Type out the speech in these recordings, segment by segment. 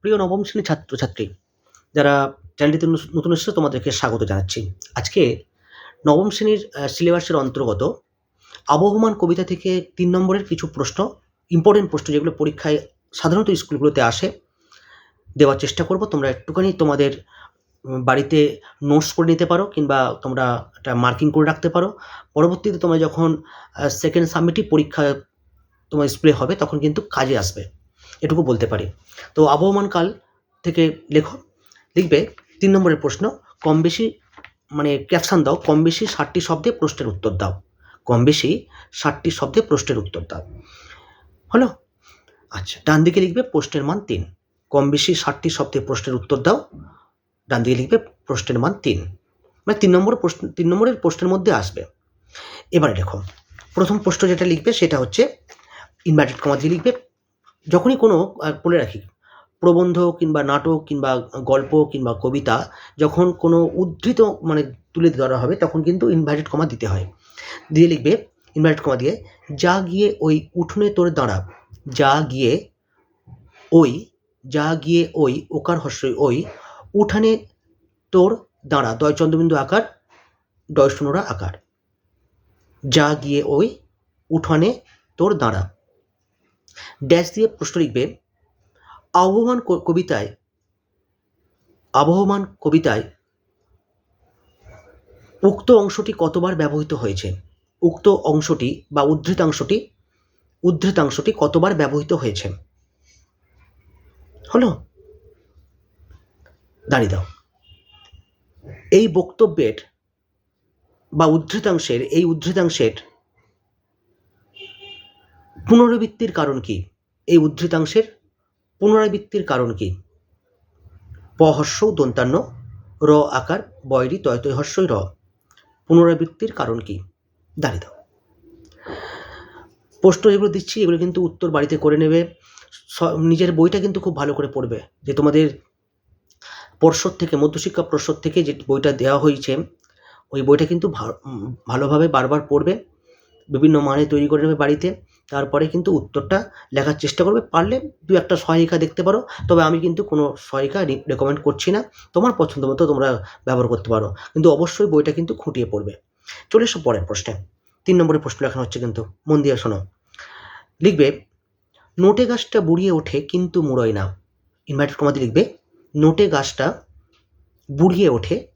প্রিয় নবম শ্রেণির ছাত্রছাত্রী, যারা চ্যানেলটিতে নতুন এসেছে, তোমাদেরকে স্বাগত জানাচ্ছি। আজকে নবম শ্রেণির সিলেবাসের অন্তর্গত আবহমান কবিতা থেকে তিন নম্বরের কিছু প্রশ্ন ইম্পর্টেন্ট প্রশ্ন যেগুলো পরীক্ষায় সাধারণত স্কুলগুলোতে আসে, দেওয়ার চেষ্টা করব। তোমরা একটুখানি তোমাদের বাড়িতে নোটস করে নিতে পারো, কিংবা তোমরা একটা মার্কিং করে রাখতে পারো। পরবর্তীতে তোমরা যখন সেকেন্ড সাবমিটিভ পরীক্ষা তোমার স্প্রে হবে, তখন কিন্তু কাজে আসবে। এটুকু বলতে পারি। তো আবহমান কাল থেকে লেখো, লিখবে তিন নম্বরের প্রশ্ন, কম বেশি মানে ক্যাপশন দাও, কম বেশি ষাটটি শব্দে প্রশ্নের উত্তর দাও। কম বেশি ষাটটি শব্দে প্রশ্নের উত্তর দাও। হলো? আচ্ছা ডান দিকে লিখবে প্রশ্নের মান তিন। কম বেশি ষাটটি শব্দে প্রশ্নের উত্তর দাও, ডান দিকে লিখবে প্রশ্নের মান তিন। মানে তিন নম্বর প্রশ্ন, তিন নম্বরের প্রশ্নের মধ্যে আসবে। এবারে দেখো, প্রথম প্রশ্ন যেটা লিখবে সেটা হচ্ছে ইনভার্টেড কমা দিয়ে লিখবে যখনই কোনো বলে রাখি, প্রবন্ধ কিংবা নাটক কিংবা গল্প কিংবা কবিতা যখন কোনো উদ্ধৃত মানে তুলে ধরা হবে, তখন কিন্তু ইনভার্টেড কমা দিতে হয়। দিয়ে লিখবে ইনভার্টেড কমা দিয়ে, যা গিয়ে ওই উঠোনে তোর দাঁড়া, যা গিয়ে ওই, যা গিয়ে ওই, ওকার হস্যই ওই, উঠানে তোর দাঁড়া দয় চন্দ্রবিন্দু আকার ডয় শূন্যরা আকার। যা গিয়ে ওই, উঠানে তোর দাঁড়া। ড্যাশ দিয়ে প্রশ্ন লিখবে আবহমান কবিতায় আবহমান কবিতায় উক্ত অংশটি কতবার ব্যবহৃত হয়েছে? উক্ত অংশটি বা উদ্ধৃতাংশটি উদ্ধৃতাংশটি কতবার ব্যবহৃত হয়েছে? হলো? দাঁড়িয়ে দাও। এই বক্তব্যের বা উদ্ধৃতাংশের, এই উদ্ধৃতাংশের পুনরাবৃত্তির কারণ কি? এই উদ্ধৃতাংশের পুনরাবৃত্তির কারণ কি? প হর্ষ দন্তান্ন, র আকার, বয়রি তয় তয় হর্ষই র। পুনরাবৃত্তির কারণ কি? দাঁড়িয়ে দাও। প্রশ্ন যেগুলো দিচ্ছি, এগুলো কিন্তু উত্তর বাড়িতে করে নেবে। নিজের বইটা কিন্তু খুব ভালো করে পড়বে। যে তোমাদের পর্ষদ থেকে, মধ্যশিক্ষা পর্ষদ থেকে যে বইটা দেওয়া হয়েছে, ওই বইটা কিন্তু ভালোভাবে বারবার পড়বে। বিভিন্ন মানে তৈরি করে নেবে বাড়িতে। তারপরে কিন্তু উত্তরটা লেখার চেষ্টা করবে, পারলে দু একটা সহায়িকা দেখতে পারো। তবে আমি কিন্তু কোনো সহায়িকা রেকমেন্ড করছি না। তোমার পছন্দ মতো তোমরা ব্যবহার করতে পারো। কিন্তু অবশ্যই বইটা কিন্তু খুঁটিয়ে পড়বে। চলে এসো পরের প্রশ্নে। তিন নম্বরের প্রশ্ন লেখানো হচ্ছে কিন্তু, মন দিয়ে শোনো। লিখবে, নোটে গাছটা বুড়িয়ে ওঠে কিন্তু মুড়োয় না। ইনভার্টেড কমাতে লিখবে, নোটে গাছটা বুড়িয়ে ওঠে,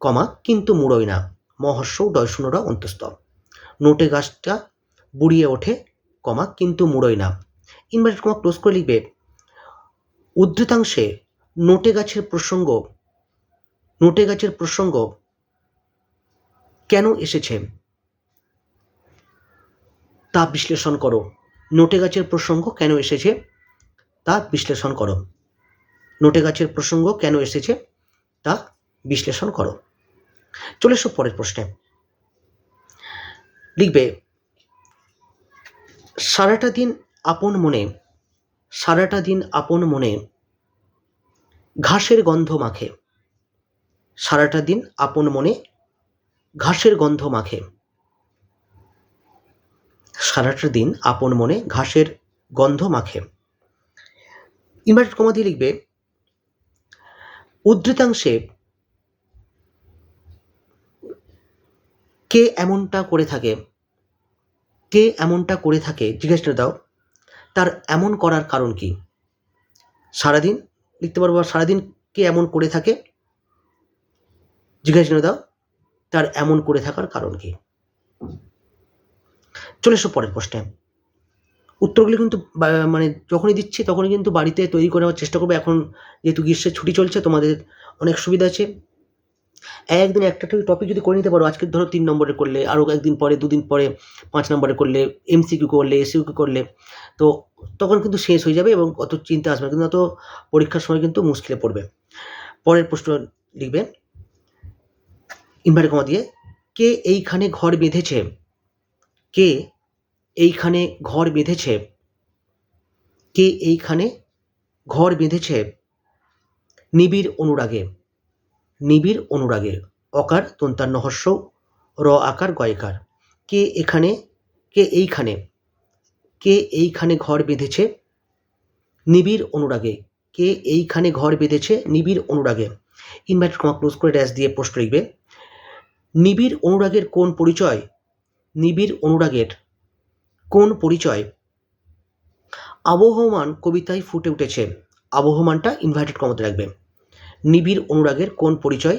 কমা, কিন্তু মুড়োয় না। মহর্ষ ডয়শূন্যরা অন্তস্থ নোটে গাছটা বুড়িয়ে ওঠে কমা কিন্তু মুড়োয় না। ইনভার্টেড কমা ক্লোজ করে লিখবে, উদ্ধৃতাংশে নোটে গাছের প্রসঙ্গ, নোটে গাছের প্রসঙ্গ কেন এসেছে? তা বিশ্লেষণ করো। নোটে গাছের প্রসঙ্গ কেন এসেছে? তা বিশ্লেষণ করো। নোটে গাছের প্রসঙ্গ কেন এসেছে? তা বিশ্লেষণ করো। চলে এসো পরের প্রশ্নে। লিখবে সারাটা দিন আপন মনে, সারাটা দিন আপন মনে ঘাসের গন্ধ মাখে। সারাটা দিন আপন মনে ঘাসের গন্ধ মাখে। সারাটা দিন আপন মনে ঘাসের গন্ধ মাখে। ইনভার্টেড কমা দিয়ে লিখবে, উদ্ধৃতাংশে কে এমনটা করে থাকে। কে এমনটা করে থাকে জিজ্ঞেস করে দাও। তার এমন করার কারণ কি? সারাদিন, লিখতে পারব সারাদিন কে এমন করে থাকে? জিজ্ঞেস দাও, তার এমন করে থাকার কারণ কি? চলে এসো পরের প্রশ্নে। উত্তরগুলি কিন্তু মানে যখনই দিচ্ছি তখনই কিন্তু বাড়িতে তৈরি করে নেওয়ার চেষ্টা করবে। এখন যেহেতু গ্রীষ্মের ছুটি চলছে, তোমাদের অনেক সুবিধা আছে। একদিন একটা টপিক যদি করে নিতে পারো, আজকে ধরো তিন নম্বরে করলে আরও একদিন পরে, দুদিন পরে, পাঁচ নম্বরে করলে এমসিকিউ করলে এসিকিউ করলে, তো তখন কিন্তু শেষ হয়ে যাবে এবং অত চিন্তা আসবে কিন্তু অত পরীক্ষার সময় কিন্তু মুশকিলে পড়বে। পরের প্রশ্ন লিখবে। ইনভার্টার কমা দিয়ে, কে এইখানে ঘর বেঁধেছে? কে এইখানে ঘর বেঁধেছে? কে এইখানে ঘর বেঁধেছে? নিবিড় অনুরাগে। নিবিড় অনুরাগে অকার দন্তান্ন হর্ষ র আকার গয়কার। কে এখানে, কে এইখানে কে এইখানে ঘর বেঁধেছে? নিবিড় অনুরাগে। কে এইখানে ঘর বেঁধেছে? নিবিড় অনুরাগে। ইনভাইট কমা ক্লোজ করে ড্যাশ দিয়ে প্রশ্ন লিখবে। নিবিড় অনুরাগের কোন পরিচয়? নিবিড় অনুরাগের কোন পরিচয়? আবহমান কবিতায় ফুটে উঠেছে। আবহমানটা ইনভার্টেড কমাতে রাখবে নিবিড় অনুরাগের কোন পরিচয়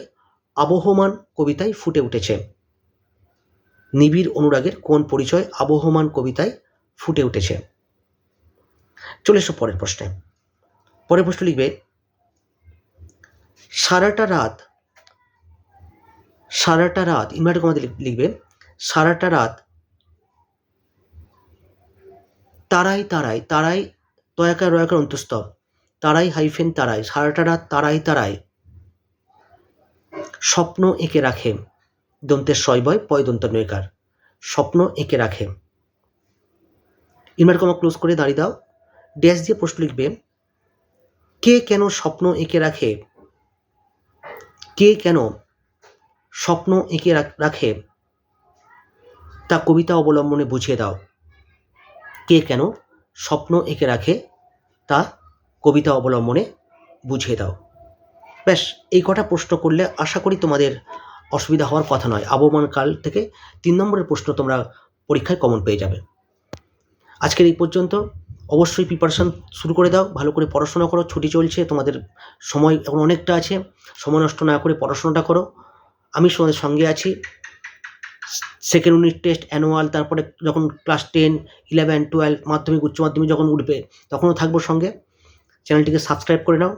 আবহমান কবিতায় ফুটে উঠেছে? নিবিড় অনুরাগের কোন পরিচয় আবহমান কবিতায় ফুটে উঠেছে? চলে এসো পরের প্রশ্নে। পরের প্রশ্ন লিখবে, সারাটা রাত সারাটা রাত ইনভার্টেড কমাতে লিখবে, সারাটা রাত তারাই তারাই তারাই তয়াকার রয়াকার অন্তস্থ তারাই হাইফেন তারাই, সারাটা রাত তারাই তারাই। স্বপ্ন এঁকে রাখে দন্তের শয়বয় পয় দন্ত নয়কার স্বপ্ন এঁকে রাখে। ইনভার্ট কমা ক্লোজ করে দাঁড়িয়ে দাও। ড্যাশ দিয়ে প্রশ্ন লিখবে, কে কেন স্বপ্ন এঁকে রাখে? কে কেন স্বপ্ন এঁকে রাখে? তা কবিতা অবলম্বনে বুঝিয়ে দাও। কে কেন স্বপ্ন এঁকে রাখে? তা কবিতা অবলম্বনে বুঝিয়ে দাও। ব্যাস, এই কটা প্রশ্ন করলে আশা করি তোমাদের অসুবিধা হওয়ার কথা নয়। আবহমান কাল থেকে তিন নম্বরের প্রশ্ন তোমরা পরীক্ষায় কমন পেয়ে যাবে। আজকের এই পর্যন্ত। অবশ্যই প্রিপারেশান শুরু করে দাও। ভালো করে পড়াশোনা করো। ছুটি চলছে, তোমাদের সময় এখন অনেকটা আছে। সময় নষ্ট না করে পড়াশোনাটা করো। আমি তোমাদের সঙ্গে আছি। সেকেন্ড ইউনিট টেস্ট অ্যানুয়াল তারপরে যখন ক্লাস টেন ইলেভেন টুয়েলভ মাধ্যমিক, উচ্চ মাধ্যমিক যখন উঠবে, তখনও থাকব সঙ্গে। চ্যানেলটিকে সাবস্ক্রাইব করে নাও।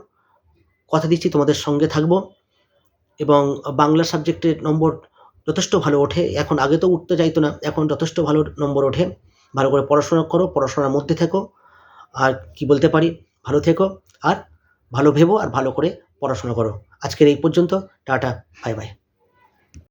কথা দিচ্ছি, তোমাদের সঙ্গে থাকব। এবং বাংলা সাবজেক্টের নম্বর যথেষ্ট ভালো ওঠে। এখন আগে তো উঠতে চাইতো না, এখন যথেষ্ট ভালো নম্বর ওঠে। ভালো করে পড়াশোনা করো, পড়াশোনার মধ্যে থেকো। আর কি বলতে পারি, ভালো থেকো। আর ভালো ভেবো আর ভালো করে পড়াশোনা করো। আজকের এই পর্যন্ত, টাটা, বাই বাই।